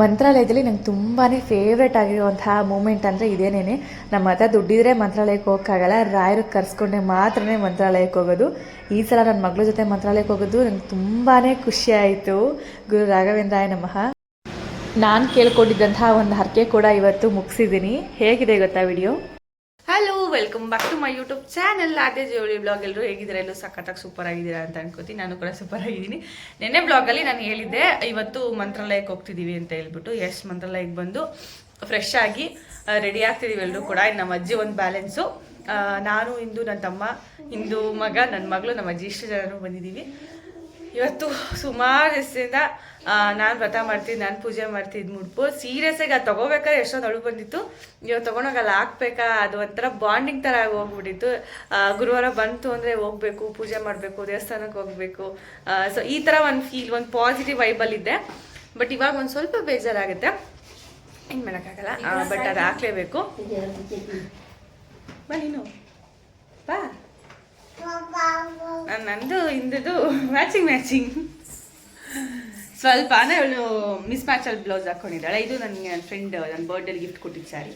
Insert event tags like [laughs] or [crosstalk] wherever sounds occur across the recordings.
ಮಂತ್ರಾಲಯದಲ್ಲಿ ನಂಗೆ ತುಂಬಾ ಫೇವ್ರೆಟ್ ಆಗಿರುವಂತಹ ಮೂಮೆಂಟ್ ಅಂದರೆ ಇದೇನೇನೆ. ನಮ್ಮ ಹತ್ರ ದುಡ್ಡಿದ್ರೆ ಮಂತ್ರಾಲಯಕ್ಕೆ ಹೋಗೋಕ್ಕಾಗಲ್ಲ, ರಾಯರು ಕರ್ಸ್ಕೊಂಡೆ ಮಾತ್ರನೇ ಮಂತ್ರಾಲಯಕ್ಕೆ ಹೋಗೋದು. ಈ ಸಲ ನನ್ನ ಮಗಳ ಜೊತೆ ಮಂತ್ರಾಲಯಕ್ಕೆ ಹೋಗೋದು ನಂಗೆ ತುಂಬಾ ಖುಷಿ ಆಯಿತು. ಗುರು ರಾಘವೇಂದ್ರಾಯ ನಮಃ. ನಾನು ಕೇಳ್ಕೊಂಡಿದ್ದಂತಹ ಒಂದು ಹರಕೆ ಕೂಡ ಇವತ್ತು ಮುಗಿಸಿದ್ದೀನಿ. ಹೇಗಿದೆ ಗೊತ್ತಾ video? Welcome back to my YouTube channel ಅದೇ ಜೋಳಿ ಬ್ಲಾಗ್ ಎಲ್ಲರೂ ಹೇಗಿದ್ದೀರಾ? ಎಲ್ಲೂ ಸಖತ್ತಾಗಿ ಸೂಪರ್ ಆಗಿದ್ದೀರಾ ಅಂತ ಅನ್ಕೋತೀನಿ. ನಾನು ಕೂಡ ಸೂಪರ್ ಆಗಿದ್ದೀನಿ. ನೆನ್ನೆ ಬ್ಲಾಗಲ್ಲಿ ನಾನು ಹೇಳಿದ್ದೆ, ಇವತ್ತು ಮಂತ್ರಾಲಯಕ್ಕೆ ಹೋಗ್ತಿದ್ದೀವಿ ಅಂತ ಹೇಳ್ಬಿಟ್ಟು. ಎಸ್ ಮಂತ್ರಾಲಯಕ್ಕೆ ಬಂದು ಫ್ರೆಶ್ ಆಗಿ ರೆಡಿ ಆಗ್ತಿದ್ದೀವಿ ಎಲ್ಲರೂ ಕೂಡ. ನಮ್ಮ ಅಜ್ಜಿ ಒಂದು ಬ್ಯಾಲೆನ್ಸು ನಾನು, ಇಂದು ನನ್ನ ತಮ್ಮ, ಇಂದು ಮಗ ನನ್ನ ಮಗಳು, ನಮ್ಮ ಅಜ್ಜಿ, ಇಷ್ಟು ಜನರು ಬಂದಿದ್ದೀವಿ ಇವತ್ತು ಸುಮಾರು ದಿವಸದಿಂದ ನಾನು ವ್ರತ ಮಾಡ್ತೀನಿ ನಾನು ಪೂಜೆ ಮಾಡ್ತಿದ್ದು ಮುಡ್ಪು. ಸೀರಿಯಸ್ ಆಗಿ ಅದು ತಗೋಬೇಕಾದ್ರೆ ಎಷ್ಟೊಂದು ಅಳು ಬಂದಿತ್ತು. ಇವಾಗ ತಗೊಂಡೋಗಿ ಅಲ್ಲಿ ಹಾಕ್ಬೇಕಾ ಅದು ಒಂಥರ ಬಾಂಡಿಂಗ್ ಥರ ಆಗಿ ಹೋಗ್ಬಿಟ್ಟಿತ್ತು. ಗುರುವಾರ ಬಂತು ಅಂದರೆ ಹೋಗ್ಬೇಕು ಪೂಜೆ ಮಾಡಬೇಕು ದೇವಸ್ಥಾನಕ್ಕೆ ಹೋಗಬೇಕು. ಸೊ ಈ ಥರ ಒಂದು ಫೀಲ್ ಒಂದು ಪಾಸಿಟಿವ್ ವೈಬಲ್ಲಿದ್ದೆ ಬಟ್ ಇವಾಗ ಒಂದು ಸ್ವಲ್ಪ ಬೇಜಾರಾಗುತ್ತೆ. ಏನು ಮಾಡೋಕ್ಕಾಗಲ್ಲ. ಬಟ್ ಅದು ಹಾಕ್ಲೇಬೇಕು. ಬಾ ನೀನು. ಬಾ. ನಂದು ಹಿಂದದು ಮ್ಯಾಚಿಂಗ್ ಮ್ಯಾಚಿಂಗ್ ಸ್ವಲ್ಪ ಅವಳು ಮಿಸ್ ಮ್ಯಾಚಲ್ಲಿ ಬ್ಲೌಸ್ ಹಾಕೊಂಡಿದ್ದಾಳೆ. ಇದು ನನಗೆ ನನ್ನ ಫ್ರೆಂಡ್ ನನ್ನ ಬರ್ಡೇಲಿ ಗಿಫ್ಟ್ ಕೊಟ್ಟಿದ್ದ ಸ್ಯಾರಿ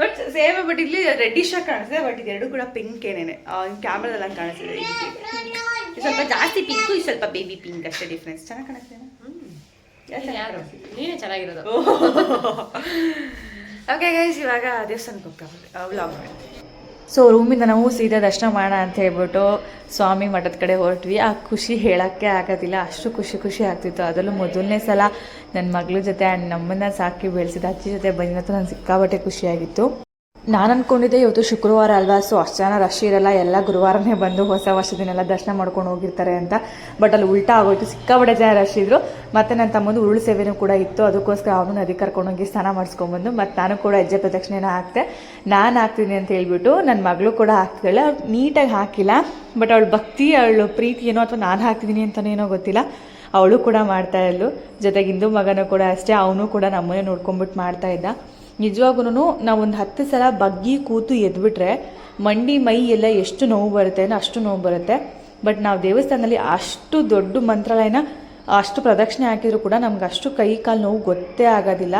ಬಟ್ ಸೇಮ್ ಬಟ್ ಇಲ್ಲಿ ರೆಡ್ಡಿಶ್ ಆಗಿ ಕಾಣಿಸ್ತಿದೆ ಬಟ್ ಇದೆರಡು ಕೂಡ ಪಿಂಕ್ ಏನೇನೆ. ಕ್ಯಾಮ್ರಾದಲ್ಲಿ ಹಂಗೆ ಕಾಣಿಸ್ತಿದೆ ಸ್ವಲ್ಪ ಜಾಸ್ತಿ ಪಿಂಕು ಇದು ಸ್ವಲ್ಪ ಬೇಬಿ ಪಿಂಕ್ ಅಷ್ಟೇ ಡಿಫ್ರೆನ್ಸ್ ಚೆನ್ನಾಗಿ ಕಾಣಿಸ್ತಿದೆ? ನೀನೇ ಚೆನ್ನಾಗಿರೋದು. ಓಕೆ ಗೈಸ್ [laughs] ಇವಾಗ ದೇವಸ್ಥಾನಕ್ಕೆ ಹೋಗ್ತಾ ವ್ಲಾಗ್ ಸೊ ರೂಮಿಂದ ನಾವು ಸೀದಾ ದರ್ಶನ ಮಾಡೋಣ ಅಂತ ಹೇಳ್ಬಿಟ್ಟು ಸ್ವಾಮಿ ಮಠದ ಕಡೆ ಹೊರಟ್ವಿ. ಆ ಖುಷಿ ಹೇಳೋಕ್ಕೆ ಆಗೋದಿಲ್ಲ. ಅಷ್ಟು ಖುಷಿ ಖುಷಿ ಆಗ್ತಿತ್ತು. ಅದರಲ್ಲೂ ಮೊದಲನೇ ಸಲ ನನ್ನ ಮಗಳ ಜೊತೆ ಆ್ಯಂಡ್ ನಮ್ಮನ್ನ ಸಾಕಿ ಬೆಳೆಸಿದ ಅಜ್ಜಿ ಜೊತೆ ಹತ್ರ ನನ್ನ ಸಿಕ್ಕಾಬಟ್ಟೆ ಖುಷಿಯಾಗಿತ್ತು. ನಾನು ಅಂದ್ಕೊಂಡಿದ್ದೆ ಇವತ್ತು ಶುಕ್ರವಾರ ಅಲ್ವಾ? ಸೊ ಅಷ್ಟು ಜನ ರಶ್ ಇರಲ್ಲ. ಎಲ್ಲ ಗುರುವಾರನೇ ಬಂದು ಹೊಸ ವರ್ಷದಿನೆಲ್ಲ ದರ್ಶನ ಮಾಡ್ಕೊಂಡು ಹೋಗಿರ್ತಾರೆ ಅಂತ. ಬಟ್ ಅಲ್ಲಿ ಉಲ್ಟಾ ಆಗೋಯ್ತು. ಸಿಕ್ಕಾಪಟ್ಟೆ ಜನ ರಶ್ ಇದ್ರು. ಮತ್ತು ನನ್ನ ತಮ್ಮದು ಉರುಳು ಸೇವೆನೂ ಕೂಡ ಇತ್ತು. ಅದಕ್ಕೋಸ್ಕರ ಅವನು ನದಿ ಕರ್ಕೊಂಡೋಗಿ ಸ್ನಾನ ಮಾಡಿಸ್ಕೊಂಬಂದು ಮತ್ತು ನಾನು ಕೂಡ ಹೆಜ್ಜೆ ಪ್ರದಕ್ಷಿಣೆನ ಹಾಕ್ತೆ. ನಾನು ಹಾಕ್ತೀನಿ ಅಂತ ಹೇಳ್ಬಿಟ್ಟು ನನ್ನ ಮಗಳು ಕೂಡ ಹಾಕ್ತಿದ್ದಾಳೆ. ಅವ್ಳು ನೀಟಾಗಿ ಹಾಕಿಲ್ಲ. ಬಟ್ ಅವಳು ಭಕ್ತಿ, ಅವಳು ಪ್ರೀತಿ ಏನೋ ಅಥವಾ ನಾನು ಹಾಕ್ತಿದ್ದೀನಿ ಅಂತಲೇ ಗೊತ್ತಿಲ್ಲ. ಅವಳು ಕೂಡ ಮಾಡ್ತಾ ಇದ್ಲು. ಜೊತೆಗೆ ಹಿಂದೂ ಮಗನೂ ಕೂಡ ಅಷ್ಟೇ. ಅವನು ಕೂಡ ನಮ್ಮನ್ನೇ ನೋಡ್ಕೊಂಬಿಟ್ಟು ಮಾಡ್ತಾ ಇದ್ದ. ನಿಜವಾಗೂ ನಾವು ಒಂದು ಹತ್ತು ಸಲ ಬಗ್ಗಿ ಕೂತು ಎದ್ಬಿಟ್ರೆ ಮಂಡಿ, ಮೈ ಎಲ್ಲ ಎಷ್ಟು ನೋವು ಬರುತ್ತೆ ಅಷ್ಟು ನೋವು ಬರುತ್ತೆ. ಬಟ್ ನಾವು ದೇವಸ್ಥಾನದಲ್ಲಿ ಅಷ್ಟು ದೊಡ್ಡ ಮಂತ್ರಾಲಯನ ಅಷ್ಟು ಪ್ರದಕ್ಷಿಣೆ ಹಾಕಿದ್ರು ಕೂಡ ನಮ್ಗೆ ಅಷ್ಟು ಕೈ, ಕಾಲು ನೋವು ಗೊತ್ತೇ ಆಗೋದಿಲ್ಲ.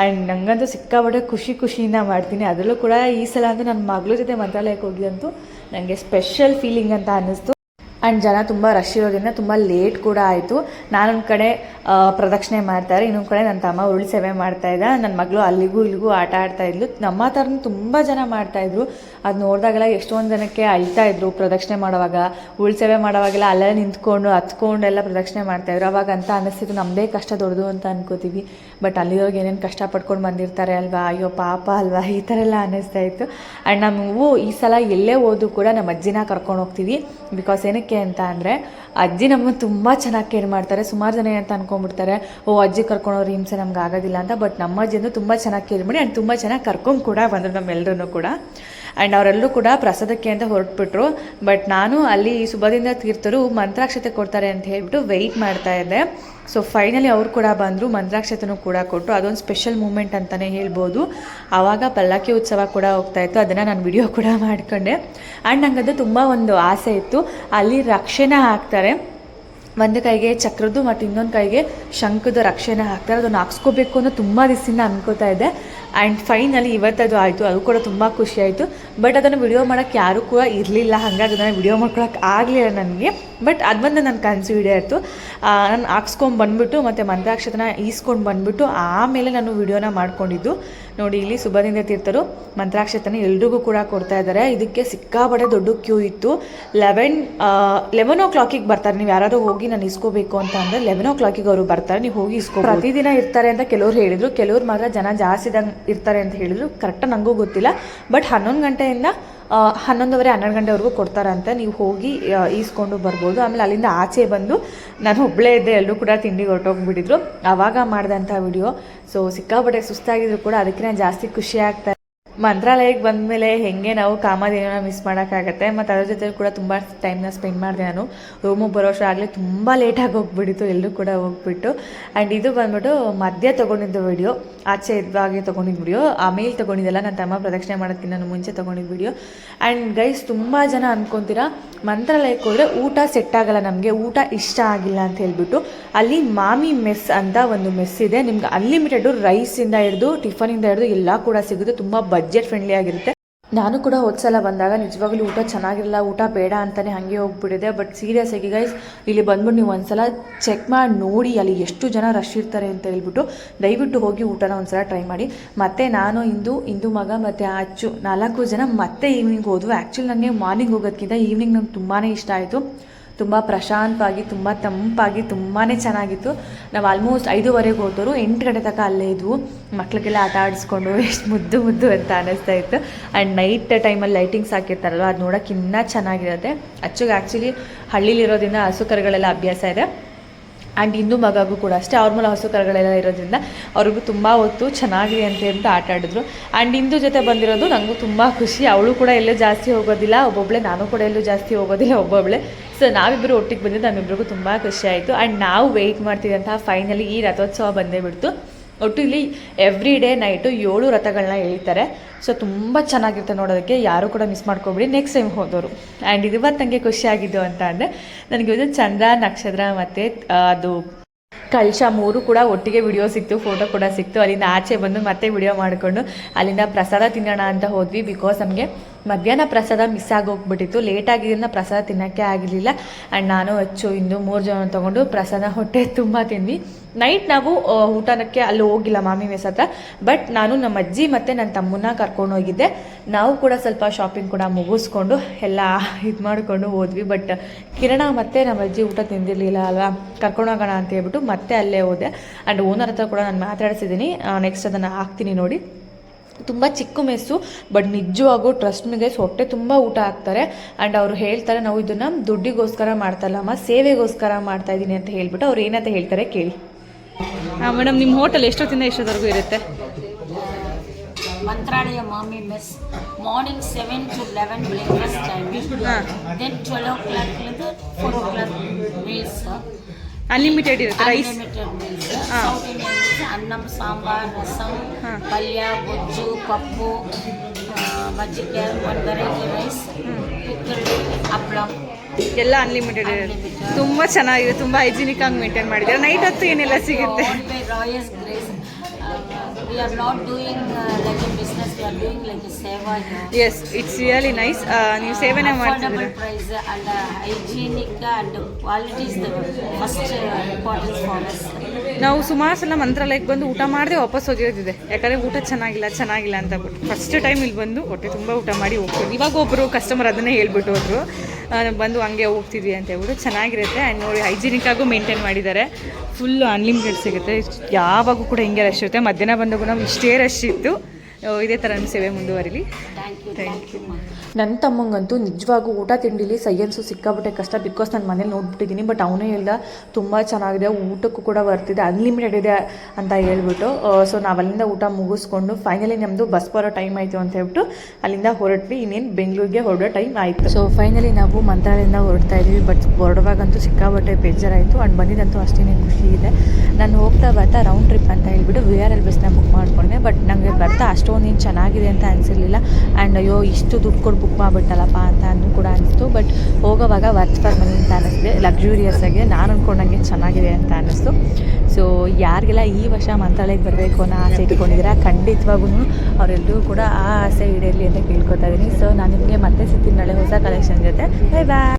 ಆ್ಯಂಡ್ ನಂಗಂತೂ ಸಿಕ್ಕಾಪಟ್ಟೆ ಖುಷಿ ಖುಷಿಯಿಂದ ಮಾಡ್ತೀನಿ. ಅದರಲ್ಲೂ ಕೂಡ ಈ ಸಲ ಅಂತೂ ನನ್ನ ಮಗಳ ಜೊತೆ ಮಂತ್ರಾಲಯಕ್ಕೆ ಹೋಗಿದಂತೂ ನನಗೆ ಸ್ಪೆಷಲ್ ಫೀಲಿಂಗ್ ಅಂತ ಅನ್ನಿಸ್ತು. ಆ್ಯಂಡ್ ಜನ ತುಂಬ ರಶ್ ಇರೋದ್ರಿಂದ ತುಂಬ ಲೇಟ್ ಕೂಡ ಆಯಿತು. ನಾನೊಂದು ಕಡೆ ಪ್ರದಕ್ಷಿಣೆ ಮಾಡ್ತಾರೆ. ಇನ್ನೊಂದು ಕಡೆ ನನ್ನ ತಮ್ಮ ಉರುಳು ಸೇವೆ ಮಾಡ್ತಾ ಇದ್ದ. ನನ್ನ ಮಗಳು ಅಲ್ಲಿಗೂ ಇಲ್ಲಿಗೂ ಆಟ ಆಡ್ತಾ ಇದ್ಲು. ನಮ್ಮ ಥರನೂ ತುಂಬ ಜನ ಮಾಡ್ತಾಯಿದ್ರು ಅದು ನೋಡಿದಾಗೆಲ್ಲ ಎಷ್ಟೊಂದು ಜನಕ್ಕೆ ಅಳ್ತಾ ಇದ್ರು ಪ್ರದಕ್ಷಿಣೆ ಮಾಡುವಾಗ. ಉರುಳು ಸೇವೆ ಮಾಡೋವಾಗೆಲ್ಲ ಅಲ್ಲೇ ನಿಂತ್ಕೊಂಡು ಹತ್ಕೊಂಡೆಲ್ಲ ಪ್ರದಕ್ಷಿಣೆ ಮಾಡ್ತಾಯಿದ್ರು ಅವಾಗ ಅಂತ ಅನ್ನಿಸ್ತಿತ್ತು ನಮ್ಮದೇ ಕಷ್ಟ ದೊಡ್ಡದು ಅಂತ ಅನ್ಕೋತೀವಿ. ಬಟ್ ಅಲ್ಲಿರೋಗಿ ಏನೇನು ಕಷ್ಟ ಪಡ್ಕೊಂಡು ಬಂದಿರ್ತಾರೆ ಅಲ್ವಾ? ಅಯ್ಯೋ ಪಾಪ ಅಲ್ವಾ? ಈ ಥರ ಎಲ್ಲ ಅನ್ನಿಸ್ತಾ ಇತ್ತು. ಆ್ಯಂಡ್ ನಾವು ಈ ಸಲ ಎಲ್ಲೇ ಹೋದ್ರು ಕೂಡ ನಮ್ಮ ಅಜ್ಜಿನ ಕರ್ಕೊಂಡು ಹೋಗ್ತೀವಿ. ಬಿಕಾಸ್ ಏನಕ್ಕೆ ಅಂತ ಅಂದರೆ ಅಜ್ಜಿ ನಮ್ಮನ್ನು ತುಂಬ ಚೆನ್ನಾಗಿ ಕೇರ್ ಮಾಡ್ತಾರೆ. ಸುಮಾರು ಜನ ಏನಂತ ಅನ್ಕೊಂಡ್ಬಿಡ್ತಾರೆ, ಓ, ಅಜ್ಜಿ ಕರ್ಕೊಂಡೋರು ಹಿಂಸೆ ನಮ್ಗೆ ಆಗೋದಿಲ್ಲ ಅಂತ ಬಟ್ ನಮ್ಮ ಅಜ್ಜಿ ಅಂದ್ರೆ ತುಂಬ ಚೆನ್ನಾಗಿ ಕೇರ್ ಮಾಡಿ ಆ್ಯಂಡ್ ತುಂಬ ಚೆನ್ನಾಗಿ ಕರ್ಕೊಂಡು ಕೂಡ ಬಂದರು ನಮ್ಮೆಲ್ಲರೂ ಕೂಡ. ಆ್ಯಂಡ್ ಅವರೆಲ್ಲರೂ ಕೂಡ ಪ್ರಸಾದಕ್ಕೆ ಅಂತ ಹೊರಟ್ಬಿಟ್ರು. ಬಟ್ ನಾನು ಅಲ್ಲಿ ಸುಭದಿಂದ ತೀರ್ಥರು ಮಂತ್ರಾಕ್ಷತೆ ಕೊಡ್ತಾರೆ ಅಂತ ಹೇಳಿಬಿಟ್ಟು ವೆಯ್ಟ್ ಮಾಡ್ತಾ ಇದ್ದೆ. ಸೊ ಫೈನಲಿ ಅವ್ರು ಕೂಡ ಬಂದರು ಮಂತ್ರಾಕ್ಷತೆನೂ ಕೂಡ ಕೊಟ್ಟರು ಅದೊಂದು ಸ್ಪೆಷಲ್ ಮೂಮೆಂಟ್ ಅಂತಲೇ ಹೇಳ್ಬೋದು. ಆವಾಗ ಪಲ್ಲಕ್ಕಿ ಉತ್ಸವ ಕೂಡ ಹೋಗ್ತಾ ಇತ್ತು. ಅದನ್ನು ನಾನು ವಿಡಿಯೋ ಕೂಡ [laughs] ಮಾಡ್ಕೊಂಡೆ. ಆ್ಯಂಡ್ ಅದು ತುಂಬ ಒಂದು ಆಸೆ ಇತ್ತು. ಅಲ್ಲಿ ರಕ್ಷೆನ ಹಾಕ್ತಾರೆ. ಒಂದು ಕೈಗೆ ಚಕ್ರದ್ದು ಮತ್ತು ಇನ್ನೊಂದು ಕೈಗೆ ಶಂಖದ ರಕ್ಷಣೆ ಹಾಕ್ತಾರೆ. ಅದನ್ನು ಹಾಕ್ಸ್ಕೋಬೇಕು ಅನ್ನೋ ತುಂಬ ದಿವಸದಿಂದ ಅನ್ಕೋತಾ ಇದ್ದೆ. ಆ್ಯಂಡ್ ಫೈನಲಿ ಇವತ್ತದು ಆಯಿತು. ಅದು ಕೂಡ ತುಂಬ ಖುಷಿ ಆಯಿತು. ಬಟ್ ಅದನ್ನು ವಿಡಿಯೋ ಮಾಡೋಕ್ಕೆ ಯಾರೂ ಕೂಡ ಇರಲಿಲ್ಲ. ಹಾಗಾಗಿ ಅದನ್ನು ವಿಡಿಯೋ ಮಾಡ್ಕೊಳಕ್ಕೆ ಆಗಲಿಲ್ಲ ನನಗೆ. ಬಟ್ ಅದು ಬಂದು ನನ್ನ ಕನಸು ಇತ್ತು ನಾನು ಹಾಕ್ಸ್ಕೊಂಡು ಬಂದುಬಿಟ್ಟು ಮತ್ತು ಮಂತ್ರಾಕ್ಷತನ ಈಸ್ಕೊಂಡು ಬಂದುಬಿಟ್ಟು ಆಮೇಲೆ ನಾನು ವಿಡಿಯೋನ ಮಾಡ್ಕೊಂಡಿದ್ದು. ನೋಡಿ, ಇಲ್ಲಿ ಸುಭದಿಂದ ತೀರ್ಥರು ಮಂತ್ರಾಕ್ಷತನ ಎಲ್ರಿಗೂ ಕೂಡ ಕೊಡ್ತಾ ಇದ್ದಾರೆ. ಇದಕ್ಕೆ ಸಿಕ್ಕಾಬಡೆ ದೊಡ್ಡ ಕ್ಯೂ ಇತ್ತು. ಲೆವೆನ್ ಲೆವೆನ್ ಓ ಕ್ಲಾಕಿಗೆ ಬರ್ತಾರೆ. ನೀವು ಯಾರಾದರೂ ಹೋಗಿ ನಾನು ಇಸ್ಕೋಬೇಕು ಅಂತ ಅಂದರೆ ಲೆವೆನ್ ಓ ಕ್ಲಾಕಿಗೆ ಅವರು ಬರ್ತಾರೆ. ನೀವು ಹೋಗಿ ಇಸ್ಕೋ ಪ್ರತಿದಿನ ಇರ್ತಾರೆ ಅಂತ ಕೆಲವ್ರು ಹೇಳಿದರು. ಕೆಲವ್ರು ಮಾತ್ರ ಜನ ಜಾಸ್ತಿ ಇರ್ತಾರೆ ಅಂತ ಹೇಳಿದರು. ಕರೆಕ್ಟಾಗಿ ನನಗೂ ಗೊತ್ತಿಲ್ಲ. ಬಟ್ ಹನ್ನೊಂದು ಗಂಟೆಯಿಂದ ಹನ್ನೊಂದುವರೆ, ಹನ್ನೆರಡು ಗಂಟೆವರೆಗೂ ಕೊಡ್ತಾರಂತೆ. ನೀವು ಹೋಗಿ ಈಸ್ಕೊಂಡು ಬರ್ಬೋದು. ಆಮೇಲೆ ಅಲ್ಲಿಂದ ಆಚೆ ಬಂದು ನಾನು ಒಬ್ಬಳೇ ಇದ್ದೆ. ಎಲ್ಲರೂ ಕೂಡ ತಿಂಡಿಗೆ ಹೊರಟೋಗ್ಬಿಟ್ಟಿದ್ರು. ಆವಾಗ ಮಾಡಿದಂಥ ವಿಡಿಯೋ ಸೊ ಸಿಕ್ಕಾಪಟ್ಟೆ ಸುಸ್ತಾಗಿದ್ರು ಕೂಡ ಅದಕ್ಕೆ ಜಾಸ್ತಿ ಖುಷಿ ಆಗ್ತಾ ಮಂತ್ರಾಲಯಕ್ಕೆ ಬಂದಮೇಲೆ ಹೆಂಗೆ ನಾವು ಕಾಮಧೇನ ಮಿಸ್ ಮಾಡೋಕ್ಕಾಗತ್ತೆ, ಮತ್ತು ಅದ್ರ ಜೊತೆ ಕೂಡ ತುಂಬ ಟೈಮ್ನ ಸ್ಪೆಂಡ್ ಮಾಡಿದೆ ನಾನು. ರೂಮಿಗೆ ಬರೋವಷ್ಟು ಆಗಲಿ ತುಂಬ ಲೇಟಾಗಿ ಹೋಗ್ಬಿಡಿತು ಎಲ್ಲರೂ ಕೂಡ ಹೋಗ್ಬಿಟ್ಟು. ಆ್ಯಂಡ್ ಇದು ಬಂದ್ಬಿಟ್ಟು ಮಧ್ಯ ತೊಗೊಂಡಿದ್ದು ವಿಡಿಯೋ ಆಚೆ ಇದ್ದಾಗೆ ತೊಗೊಂಡಿದ್ದು ವಿಡಿಯೋ ಆಮೇಲೆ ತೊಗೊಂಡಿದ್ದಲ್ಲ ನನ್ನ ತಮ್ಮ ಪ್ರದಕ್ಷಿಣೆ ಮಾಡೋದಕ್ಕಿಂತ ನಾನು ಮುಂಚೆ ತೊಗೊಂಡಿದ್ದು ವಿಡಿಯೋ ಆ್ಯಂಡ್ ಗೈಸ್ ತುಂಬ ಜನ ಅಂದ್ಕೊತೀರ ಮಂತ್ರಾಲಯಕ್ಕೆ ಹೋದರೆ ಊಟ ಸೆಟ್ ಆಗಲ್ಲ ನಮಗೆ, ಊಟ ಇಷ್ಟ ಆಗಿಲ್ಲ ಅಂತ ಹೇಳ್ಬಿಟ್ಟು. ಅಲ್ಲಿ ಮಾಮಿ ಮೆಸ್ ಅಂತ ಒಂದು ಮೆಸ್ ಇದೆ, ನಿಮ್ಗೆ ಅನ್ಲಿಮಿಟೆಡು ರೈಸಿಂದ ಹಿಡಿದು ಟಿಫನಿಂದ ಹಿಡಿದು ಎಲ್ಲ ಕೂಡ ಸಿಗುತ್ತೆ, ತುಂಬ ಬಡ್ಜೆಟ್ ಫ್ರೆಂಡ್ಲಿ ಆಗಿರುತ್ತೆ. ನಾನು ಕೂಡ ಹೋದ್ಸಲ ಬಂದಾಗ ನಿಜವಾಗ್ಲೂ ಊಟ ಚೆನ್ನಾಗಿರಲ್ಲ, ಊಟ ಬೇಡ ಅಂತಲೇ ಹಾಗೆ ಹೋಗ್ಬಿಟ್ಟಿದೆ. ಬಟ್ ಸೀರಿಯಸ್ ಆಗಿ ಗೈಸ್ ಇಲ್ಲಿ ಬಂದ್ಬಿಟ್ಟು ನೀವು ಒಂದ್ಸಲ ಚೆಕ್ ಮಾಡಿ ನೋಡಿ ಅಲ್ಲಿ ಎಷ್ಟು ಜನ ರಶ್ ಇರ್ತಾರೆ ಅಂತ ಹೇಳ್ಬಿಟ್ಟು ದಯವಿಟ್ಟು ಹೋಗಿ ಊಟನ ಒಂದ್ಸಲ ಟ್ರೈ ಮಾಡಿ. ಮತ್ತು ನಾನು ಇಂದು ಇಂದು ಮಗ ಮತ್ತು ಅಚ್ಚು ನಾಲ್ಕು ಜನ ಮತ್ತೆ ಈವ್ನಿಂಗ್ ಹೋದ್ವು. ಆ್ಯಕ್ಚುಲಿ ನನಗೆ ಮಾರ್ನಿಂಗ್ ಹೋಗೋದಕ್ಕಿಂತ ಈವ್ನಿಂಗ್ ನಂಗೆ ತುಂಬಾ ಇಷ್ಟ ಆಯಿತು. ತುಂಬ ಪ್ರಶಾಂತವಾಗಿ, ತುಂಬ ತಂಪಾಗಿ ತುಂಬಾ ಚೆನ್ನಾಗಿತ್ತು. ನಾವು ಆಲ್ಮೋಸ್ಟ್ ಐದೂವರೆಗೆ ಹೋದವರು, ಎಂಟು ಗಂಟೆ ತನಕ ಅಲ್ಲೇ ಇದ್ವು. ಮಕ್ಳಿಗೆಲ್ಲ ಆಟ ಆಡಿಸ್ಕೊಂಡು [laughs] ಎಷ್ಟು ಮುದ್ದು ಮುದ್ದು ಅಂತ ಅನ್ನಿಸ್ತಾ ಇತ್ತು. ಆ್ಯಂಡ್ ನೈಟ್ ಟೈಮಲ್ಲಿ ಲೈಟಿಂಗ್ಸ್ ಹಾಕಿರ್ತಾರಲ್ವ, ಅದು ನೋಡೋಕೆ ಇನ್ನೂ ಚೆನ್ನಾಗಿರುತ್ತೆ. ಅಚ್ಚುಗೆ ಆ್ಯಕ್ಚುಲಿ ಹಳ್ಳಿಲಿರೋದ್ರಿಂದ ಹಸು ಕರುಗಳೆಲ್ಲ ಅಭ್ಯಾಸ ಇದೆ. ಆ್ಯಂಡ್ ಹಿಂದೂ ಮಗಗೂ ಕೂಡ ಅಷ್ಟೇ. ಅವ್ರ ಮೇಲೆ ಹಸು ಕರುಗಳೆಲ್ಲ ಇರೋದ್ರಿಂದ ಅವ್ರಿಗೂ ತುಂಬ ಹೊತ್ತು ಚೆನ್ನಾಗಿದೆ ಅಂತ ಹೇಳ್ಬಿಟ್ಟು ಆಟ ಆಡಿದ್ರು. ಆ್ಯಂಡ್ ಇಂದು ಜೊತೆ ಬಂದಿರೋದು ನನಗೂ ತುಂಬ ಖುಷಿ. ಅವಳು ಕೂಡ ಎಲ್ಲೂ ಜಾಸ್ತಿ ಹೋಗೋದಿಲ್ಲ. ಒಬ್ಬೊಬ್ಬಳೆ ನಾನು ಕೂಡ ಎಲ್ಲೂ ಜಾಸ್ತಿ ಹೋಗೋದಿಲ್ಲ ಒಬ್ಬೊಬ್ಬಳೆ ಸೊ ನಾವಿಬ್ಬರು ಒಟ್ಟಿಗೆ ಬಂದಿದ್ದು ನಮ್ಮಿಬ್ಬರಿಗೂ ತುಂಬ ಖುಷಿ ಆಯಿತು. ಆ್ಯಂಡ್ ನಾವು ವೆಯ್ಟ್ ಮಾಡ್ತಿದ್ದಂತಹ ಫೈನಲಿ ಈ ರಥೋತ್ಸವ ಬಂದೇ ಬಿಡ್ತು. ಒಟ್ಟು ಇಲ್ಲಿ ಎವ್ರಿ ಡೇ ನೈಟು ಏಳು ರಥಗಳನ್ನ ಎಳಿತಾರೆ. ಸೊ ತುಂಬ ಚೆನ್ನಾಗಿರುತ್ತೆ ನೋಡೋದಕ್ಕೆ. ಯಾರು ಕೂಡ ಮಿಸ್ ಮಾಡ್ಕೊಬಿಡಿ. ನೆಕ್ಸ್ಟ್ ಟೈಮ್ ಹೋದವರು. ಆ್ಯಂಡ್ ಇದು ಇವತ್ತು ನನಗೆ ಖುಷಿಯಾಗಿದ್ದು ಅಂತ ಅಂದರೆ, ನನಗೆ ಇದು ಚಂದ್ರ, ನಕ್ಷತ್ರ ಮತ್ತು ಅದು ಕಳಶ ಮೂರು ಕೂಡ ಒಟ್ಟಿಗೆ ವಿಡಿಯೋ ಸಿಕ್ತು ಫೋಟೋ ಕೂಡ ಸಿಕ್ತು. ಅಲ್ಲಿಂದ ಆಚೆ ಬಂದು ಮತ್ತೆ ವಿಡಿಯೋ ಮಾಡಿಕೊಂಡು, ಅಲ್ಲಿಂದ ಪ್ರಸಾದ ತಿನ್ನೋಣ ಅಂತ ಹೋದ್ವಿ ಬಿಕಾಸ್ ನಮಗೆ ಮಧ್ಯಾಹ್ನ ಪ್ರಸಾದ ಮಿಸ್ ಆಗೋಗ್ಬಿಟ್ಟಿತ್ತು. ಲೇಟಾಗಿದ್ದರಿಂದ ಪ್ರಸಾದ ತಿನ್ನೋಕ್ಕೆ ಆಗಿರಲಿಲ್ಲ. ಆ್ಯಂಡ್ ನಾನು ಹೆಚ್ಚು ಇಂದು ಮೂರು ಜನ ತೊಗೊಂಡು ಪ್ರಸಾದ ಹೊಟ್ಟೆ ತುಂಬ ತಿಂದ್ವಿ. ನೈಟ್ ನಾವು ಊಟನಕ್ಕೆ ಅಲ್ಲಿ ಹೋಗಿಲ್ಲ ಮಾಮಿ ಮೆಸ್ ಹತ್ರ. ಬಟ್ ನಾನು ನಮ್ಮ ಅಜ್ಜಿ ಮತ್ತು ನನ್ನ ತಮ್ಮನ್ನ ಕರ್ಕೊಂಡು ಹೋಗಿದ್ದೆ. ನಾವು ಕೂಡ ಸ್ವಲ್ಪ ಶಾಪಿಂಗ್ ಕೂಡ ಮುಗಿಸ್ಕೊಂಡು ಎಲ್ಲ ಇದು ಮಾಡಿಕೊಂಡು ಹೋದ್ವಿ. ಬಟ್ ಕಿರಣ ಮತ್ತು ನಮ್ಮ ಅಜ್ಜಿ ಊಟ ತಿಂದಿರಲಿಲ್ಲ ಅಲ್ವಾ? ಕರ್ಕೊಂಡು ಹೋಗೋಣ ಅಂತ ಹೇಳ್ಬಿಟ್ಟು ಮತ್ತೆ ಅಲ್ಲೇ ಹೋದೆ. ಆ್ಯಂಡ್ ಓನರ್ ಹತ್ರ ಕೂಡ ನಾನು ಮಾತಾಡಿಸಿದ್ದೀನಿ. ನೆಕ್ಸ್ಟ್ ಅದನ್ನು ಹಾಕ್ತೀನಿ ನೋಡಿ. ತುಂಬ ಚಿಕ್ಕ ಮೆಸ್ಸು ಬಟ್ ನಿಜವಾಗೂ ಟ್ರಸ್ಟ್ನಿಗೆ ಹೊಟ್ಟೆ ತುಂಬ ಊಟ ಹಾಕ್ತಾರೆ. ಆ್ಯಂಡ್ ಅವರು ಹೇಳ್ತಾರೆ ನಾವು ಇದನ್ನು ದುಡ್ಡಿಗೋಸ್ಕರ ಮಾಡ್ತಲ್ಲಮ್ಮ ಅಮ್ಮ ಸೇವೆಗೋಸ್ಕರ ಮಾಡ್ತಾ ಇದ್ದೀನಿ ಅಂತ ಹೇಳ್ಬಿಟ್ಟು ಅವ್ರು ಏನಂತ ಹೇಳ್ತಾರೆ ಕೇಳಿ. ಮೇಡಮ್ ನಿಮ್ಮ ಹೋಟೆಲ್ ಎಷ್ಟೊತ್ತಿಂದ ಎಷ್ಟೊತ್ತವರೆಗೂ ಇರುತ್ತೆ? Mantralaya Mami mess morning seven to eleven breakfast timing then twelve o'clock four o'clock meals unlimited ಇರುತ್ತೆ rice unlimited meals south Indian ಅನ್ನಂ ಸಾಂಬಾರ್ ರಸಂ ಪಲ್ಯ ಗೊಜ್ಜು ಪಪ್ಪು ಮಜ್ಜಿಗೆ ಒಂದು ವೆರೈಟಿ ರೈಸ್ ಹಪ್ಪಳ ಎಲ್ಲ ಅನ್ಲಿಮಿಟೆಡ್ ತುಂಬ ಚೆನ್ನಾಗಿದೆ ತುಂಬ ಹೈಜಿನಿಕ್ ಆಗಿ ಮೇಂಟೈನ್ ಮಾಡಿದ್ದಾರೆ. ನೈಟ್ ಹೊತ್ತು ಏನೆಲ್ಲ ಸಿಗುತ್ತೆ. ಎಸ್ ಇಟ್ಸ್ ರಿಯಲಿ ನೈಸ್ ನೀವು ಸೇವನೆ ಮಾಡ್ತಿದ್ದೀರಾ? uh, uh. ನಾವು ಸುಮಾರು ಸಲ ಮಂತ್ರಾಲಯಕ್ಕೆ ಬಂದು ಊಟ ಮಾಡದೆ ವಾಪಸ್ ಹೋಗಿರೋದಿದೆ. ಯಾಕಂದರೆ ಊಟ ಚೆನ್ನಾಗಿಲ್ಲ ಚೆನ್ನಾಗಿಲ್ಲ ಅಂತ ಬಿಟ್ಟು ಫಸ್ಟ್ ಟೈಮ್ ಇಲ್ಲಿ ಬಂದು ಹೊಟ್ಟೆ ತುಂಬ ಊಟ ಮಾಡಿ ಹೋಗ್ತೀವಿ ಇವಾಗ ಒಬ್ಬರು ಕಸ್ಟಮರ್ ಅದನ್ನೇ ಹೇಳ್ಬಿಟ್ಟು ಹೋದ್ರು. ಬಂದು ಹಂಗೆ ಹೋಗ್ತಿದ್ವಿ ಅಂತ ಹೇಳ್ಬಿಟ್ಟು ಚೆನ್ನಾಗಿರುತ್ತೆ. ಆ್ಯಂಡ್ ನೋಡಿ ಹೈಜೀನಿಕ್ ಆಗೂ ಮೇಂಟೈನ್ ಮಾಡಿದ್ದಾರೆ. ಫುಲ್ ಅನ್ಲಿಮಿಟೆಡ್ ಸಿಗುತ್ತೆ. ಯಾವಾಗೂ ಕೂಡ ಹಿಂಗೆ ರಶ್ ಇರುತ್ತೆ. ಮಧ್ಯಾಹ್ನ ಬಂದಾಗೂ ನಾವು ಇಷ್ಟೇ ರಶ್ ಇತ್ತು. ಇದೇ ಥರ ನಮ್ಮ ಸೇವೆ ಮುಂದುವರಿಲಿ. Thank you thank you. ma'am. ನನ್ನ ತಮ್ಮಂಗಂತೂ ನಿಜವಾಗೂ ಊಟ ತಿಂಡಿಲಿ ಸೈಯನ್ಸು ಸಿಕ್ಕಾಬಿಟ್ಟೆ ಕಷ್ಟ ಬಿಕಾಸ್ ನಾನು ಮನೇಲಿ ನೋಡ್ಬಿಟ್ಟಿದ್ದೀನಿ ಬಟ್ ಅವನೇ ಇಲ್ಲ. ತುಂಬ ಚೆನ್ನಾಗಿದೆ ಊಟಕ್ಕೂ ಕೂಡ ಬರ್ತಿದೆ ಅನ್ಲಿಮಿಟೆಡ್ ಇದೆ ಅಂತ ಹೇಳ್ಬಿಟ್ಟು ಸೊ ನಾವು ಅಲ್ಲಿಂದ ಊಟ ಮುಗಿಸ್ಕೊಂಡು ಫೈನಲಿ ನಮ್ಮದು ಬಸ್ ಬರೋ ಟೈಮ್ ಆಯಿತು ಅಂತ ಹೇಳ್ಬಿಟ್ಟು ಅಲ್ಲಿಂದ ಹೊರಟ್ವಿ. ಇನ್ನೇನು ಬೆಂಗಳೂರಿಗೆ ಹೊರಡೋ ಟೈಮ್ ಆಯಿತು. ಸೊ ಫೈನಲಿ ನಾವು ಮಂತ್ರಾಲಯದಿಂದ ಹೊರಡ್ತಾ ಇದ್ವಿ ಬಟ್ ಹೊರಡುವಾಗಂತೂ ಸಿಕ್ಕಾಬಟ್ಟೆ ಬೇಜಾರಾಯಿತು. ಆ್ಯಂಡ್ ಬಂದಿದ್ದಂತೂ ಅಷ್ಟೇ ಖುಷಿ ಇದೆ. ನಾನು ಹೋಗ್ತಾ ಬರ್ತಾ ರೌಂಡ್ ಟ್ರಿಪ್ ಅಂತ ಹೇಳ್ಬಿಟ್ಟು ವಿ ಆರ್ ಎಲ್ ಬಸ್ನ ಬುಕ್ ಮಾಡ್ಕೊಂಡೆ ಬಟ್ ನನಗೆ ಬರ್ತಾ ಅಷ್ಟೊಂದು ಏನು ಚೆನ್ನಾಗಿದೆ ಅಂತ ಅನಿಸಿರಲಿಲ್ಲ. ಆ್ಯಂಡ್ ಅಯ್ಯೋ, ಇಷ್ಟು ದುಡ್ಡು ಕೊಟ್ಟು ಬುಕ್ ಮಾಡಿಬಿಟ್ಟಲ್ಲಪ್ಪ ಅಂತ ಅಂದು ಕೂಡ ಅನಿಸ್ತು. ಬಟ್ ಹೋಗೋವಾಗ ವರ್ತ್ ಫಾರ್ ಮನಿ ಅಂತ ಅನ್ನಿಸ್ದೆ ಲಕ್ಸುರಿಯಸ್ ಆಗಿ ನಾನು ಅಂದ್ಕೊಂಡಂಗೆ ಚೆನ್ನಾಗಿದೆ ಅಂತ ಅನ್ನಿಸ್ತು ಸೊ ಯಾರಿಗೆಲ್ಲ ಈ ವರ್ಷ ಮಂತ್ರಾಲಯಕ್ಕೆ ಬರಬೇಕು ಅನ್ನೋ ಆಸೆ ಇಟ್ಕೊಂಡಿದ್ದೀರಾ ಖಂಡಿತವಾಗೂ ಅವರೆಲ್ಲರೂ ಕೂಡ ಆ ಆಸೆ ಈಡೇರಲಿ ಅಂತ ಕೇಳ್ಕೊತಾ ಇದ್ದೀನಿ. ಸೊ ನಾನು ನಿಮಗೆ ಮತ್ತೆ ಸಿಗ್ತೀನಿ ನಾಳೆ ಹೊಸ ಕಲೆಕ್ಷನ್ ಜೊತೆ. Bye bye